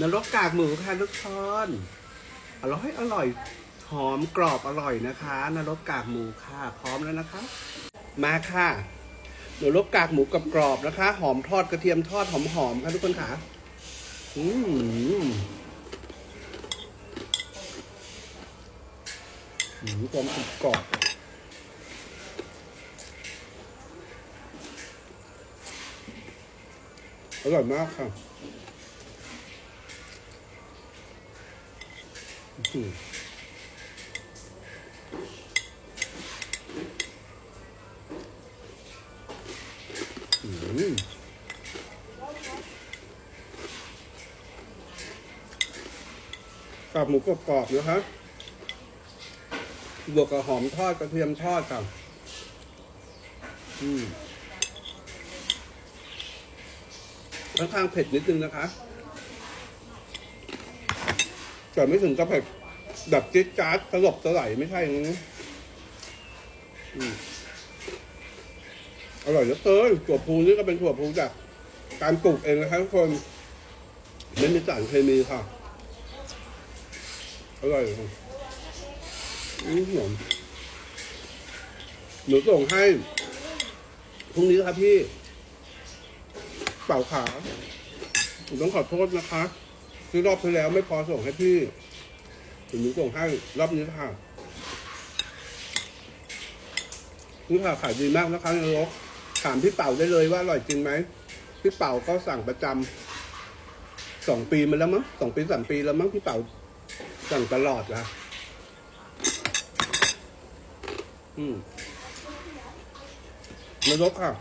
นรกกากหมูค่ะทุกคนอร่อยอร่อยหอมกรอบอร่อยนะคะนรกกากหมูค่ะพร้อมแล้วนะคะ มาค่ะนรกกากหมูกับกรอบนะคะ หอมทอดกระเทียมทอดหอมหอมค่ะทุกคนค่ะอืมอืมความกรุบกรอบอร่อยมากค่ะ อื้อหืออืมกับหมูกรอบๆนะคะบบวกกับหอมทอดกระเทียมทอดค่ะอืมค่อนข้างเผ็ดนิดนึงนะคะแต่ไม่ถึงกับเผ็ด แบบจิ๊ดจ๊าดสลบสลายไม่ใช่อย่างนี้อือร่อยเหลือเกินถั่วพูนี่ก็เป็นถั่วพูจากการปลูกเองนะครับทุกคน ไม่มีสารเคมีค่ะ อร่อยอืมหอมหนูส่งให้พรุ่งนี้ครับพี่ เป่าขาผมต้องขอโทษนะคะ ที่รอบที่แล้วไม่พอส่งให้พี่ ผมหนูส่งให้รอบนี้ค่ะนี่ค่ะขายดีมากนะคะนรกถามพี่เป่าได้เลยว่าอร่อยจริงไหมพี่เป่าก็สั่งประจำสองปีมาแล้วมั้งสองปีสามปีแล้วมั้งพี่เป่าสั่งตลอดนะอืมนรกค่ะ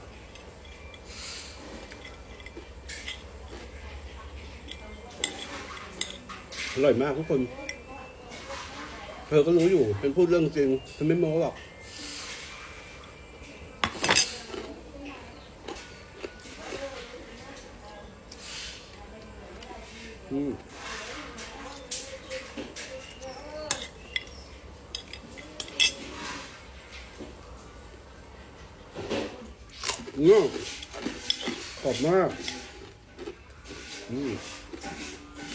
อร่อยมากทุกคน เธอก็รู้อยู่เป็นพูดเรื่องจริงเธอไม่โม้หรอกอืมอืมกรอบมากอืม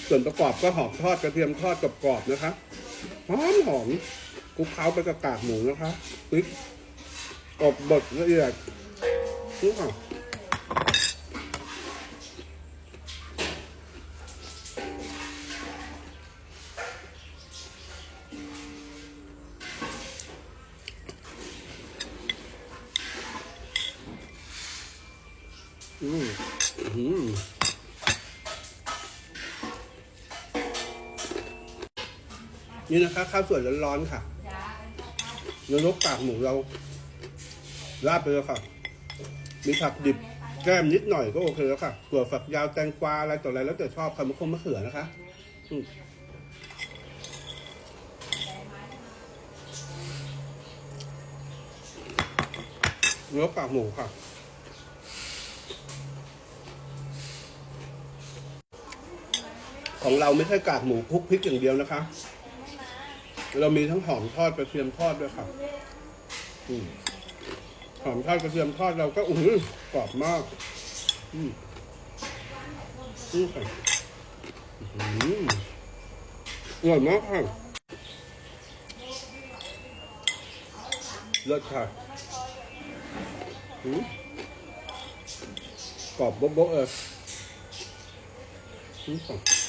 ส่วนประกอบก็หอมทอดกระเทียมทอดกรอบๆนะคะ หอมหอมคลุกเคล้าไปกับกากหมูนะคะพริกอบบดละเอียดนี่ค่ะอืม นี่นะคะข้าวสวยร้อนๆค่ะเนื้อนกปากหมูเราราดไปเลยค่ะ มีผักดิบแก้มนิดหน่อยก็โอเคแล้วค่ะถั่วฝักยาวแตงกวาอะไรต่ออะไรแล้วแต่ชอบค่ะมะคงมะเขือนะคะอืมเนื้อปากหมูค่ะของเราไม่ใช่กากหมูคลุกพริกอย่างเดียวนะคะ เรามีทั้งหอมทอดกระเทียมทอดด้วยค่ะอืมหอมทอดกระเทียมทอดเราก็อื้อกรอบมาก อืมอืมค่ะอื้อหืออร่อยมากค่ะเลิศค่ะอืมกรอบโบ๊ะๆเอออืมค่ะ